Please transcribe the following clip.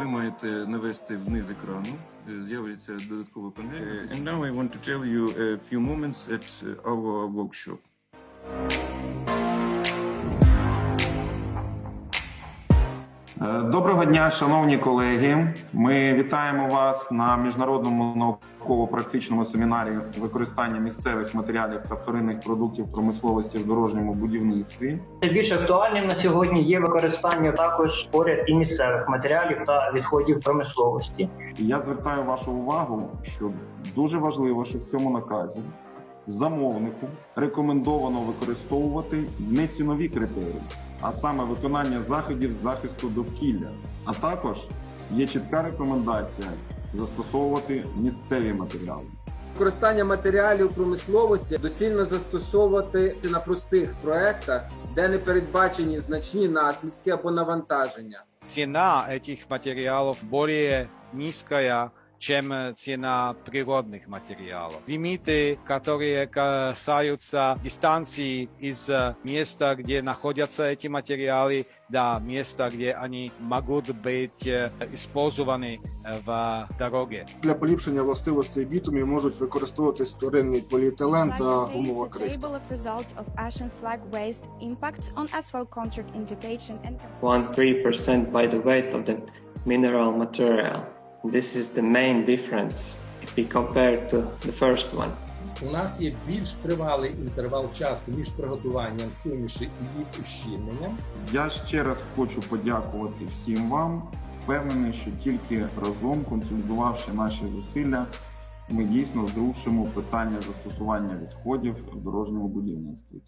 можете навести вниз екрану. Е, З'явиться додаткова панель. And now I want to tell you a few moments at our workshop. Доброго дня, шановні колеги. Ми вітаємо вас на міжнародному науково-практичному семінарі використання місцевих матеріалів та вторинних продуктів промисловості в дорожньому будівництві. Найбільш актуальним на сьогодні є використання також поряд і місцевих матеріалів та відходів промисловості. Я звертаю вашу увагу, що дуже важливо, що в цьому наказі замовнику рекомендовано використовувати не цінові критерії, а саме виконання заходів з захисту довкілля. А також є чітка рекомендація застосовувати місцеві матеріали. Використання матеріалів промисловості доцільно застосовувати на простих проектах, де не передбачені значні наслідки або навантаження. цена этих материалов более низкая, чем цена природных материалов. Лимиты, которые касаются дистанции из места, где находятся эти материалы, до места, где они могут быть э, использованы э, в дороге. Для поліпшення властивостей бітумів можуть використовуватись вторинний поліетилен та Slide гумова contains a крихта. table of result of ash and slag waste impact on asphalt contract indication and one three percent by the weight of the mineral material. This is the main difference if we compare to the first one. У нас є більш тривалий інтервал часу між приготуванням суміші і їх ущільненням. Я ще раз хочу подякувати всім вам. Впевнений, що тільки разом, консолідувавши наші зусилля, ми дійсно зрушимо питання застосування відходів в дорожньому будівництві.